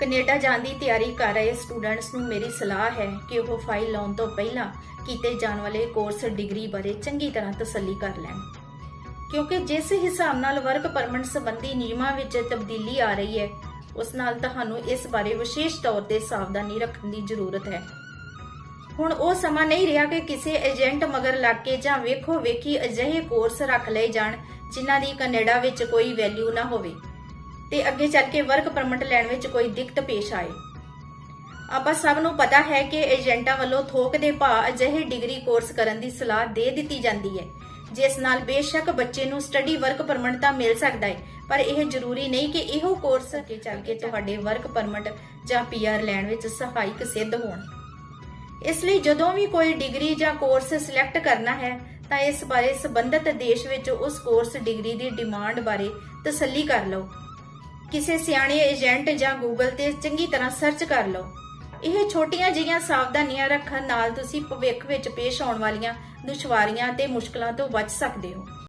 Canada ਜਾਣ ਦੀ ਤਿਆਰੀ ਕਰ ਰਹੇ ਸਟੂਡੈਂਟਸ ਨੂੰ ਮੇਰੀ ਸਲਾਹ ਹੈ ਕਿ ਉਹ ਫਾਈਲ ਲਾਉਣ ਤੋਂ ਪਹਿਲਾਂ ਕੀਤੇ ਜਾਣ ਵਾਲੇ ਕੋਰਸ ਡਿਗਰੀ ਬਾਰੇ ਚੰਗੀ ਤਰ੍ਹਾਂ ਤਸੱਲੀ ਕਰ ਲੈਣ। ਕਿਉਂਕਿ ਜਿਸ ਹਿਸਾਬ ਨਾਲ ਵਰਕ ਪਰਮਿਟ ਸੰਬੰਧੀ ਨਿਯਮਾਂ ਵਿੱਚ ਤਬਦੀਲੀ ਆ ਰਹੀ ਹੈ, ਉਸ ਨਾਲ ਤੁਹਾਨੂੰ ਇਸ ਬਾਰੇ ਵਿਸ਼ੇਸ਼ ਤੌਰ ਤੇ ਸਾਵਧਾਨੀ ਰੱਖਣ ਦੀ ਜ਼ਰੂਰਤ ਹੈ। ਹੁਣ ਉਹ ਸਮਾਂ ਨਹੀਂ ਰਿਹਾ ਕਿ ਕਿਸੇ ਏਜੰਟ ਮਗਰ ਲੱਗ ਕੇ ਜਾਂ ਵੇਖੋ ਵੇਖੀ ਅਜਿਹੇ ਕੋਰਸ ਰੱਖ ਲਏ ਜਾਣ, ਜਿਨ੍ਹਾਂ ਦੀ ਕੈਨੇਡਾ ਵਿੱਚ ਕੋਈ ਵੈਲਿਊ ਨਾ ਹੋਵੇ। ਤੇ ਅੱਗੇ ਚੱਲ ਕੇ ਵਰਕ ਪਰਮਿਟ ਲੈਣ ਵਿੱਚ ਕੋਈ ਦਿੱਕਤ ਪੇਸ਼ ਆਏ। ਆਪਾਂ ਸਭ ਨੂੰ ਪਤਾ ਹੈ ਕਿ ਏਜੰਟਾਂ ਵੱਲੋਂ ਥੋਕ ਦੇ ਭਾਅ ਅਜਿਹੇ ਡਿਗਰੀ ਕੋਰਸ ਕਰਨ ਦੀ ਸਲਾਹ ਦੇ ਦਿੱਤੀ ਜਾਂਦੀ ਹੈ, ਜਿਸ ਨਾਲ ਬੇਸ਼ੱਕ ਬੱਚੇ ਨੂੰ ਸਟੱਡੀ ਵਰਕ ਪਰਮਿਟ ਤਾਂ ਮਿਲ ਸਕਦਾ ਹੈ, ਪਰ ਇਹ ਜ਼ਰੂਰੀ ਨਹੀਂ ਕਿ ਇਹੋ ਕੋਰਸ ਅੱਗੇ ਚੱਲ ਕੇ ਤੁਹਾਡੇ ਵਰਕ ਪਰਮਿਟ ਜਾਂ ਪੀਆਰ ਲੈਣ ਵਿੱਚ ਸਹਾਇਕ ਸਿੱਧ ਹੋਣ। ਇਸ ਲਈ ਜਦੋਂ ਵੀ ਕੋਈ ਡਿਗਰੀ ਜਾਂ ਕੋਰਸ ਸਿਲੈਕਟ ਕਰਨਾ ਹੈ, ਤਾਂ ਇਸ ਬਾਰੇ ਸੰਬੰਧਿਤ ਦੇਸ਼ ਵਿੱਚ ਉਸ ਕੋਰਸ ਡਿਗਰੀ ਦੀ ਡਿਮਾਂਡ ਬਾਰੇ ਤਸੱਲੀ ਕਰ ਲਓ। ਕਿਸੇ ਸਿਆਣੇ ਏਜੰਟ ਜਾਂ ਗੂਗਲ ਤੇ ਚੰਗੀ ਤਰ੍ਹਾਂ ਸਰਚ ਕਰ ਲਓ। ਇਹ ਛੋਟੀਆਂ ਜਿਹੀਆਂ ਸਾਵਧਾਨੀਆਂ ਰੱਖਣ ਨਾਲ ਤੁਸੀਂ ਭਵਿੱਖ ਵਿੱਚ ਪੇਸ਼ ਆਉਣ ਵਾਲੀਆਂ ਦੁਸ਼ਵਾਰੀਆਂ ਤੇ ਮੁਸ਼ਕਲਾਂ ਤੋਂ ਬਚ ਸਕਦੇ ਹੋ।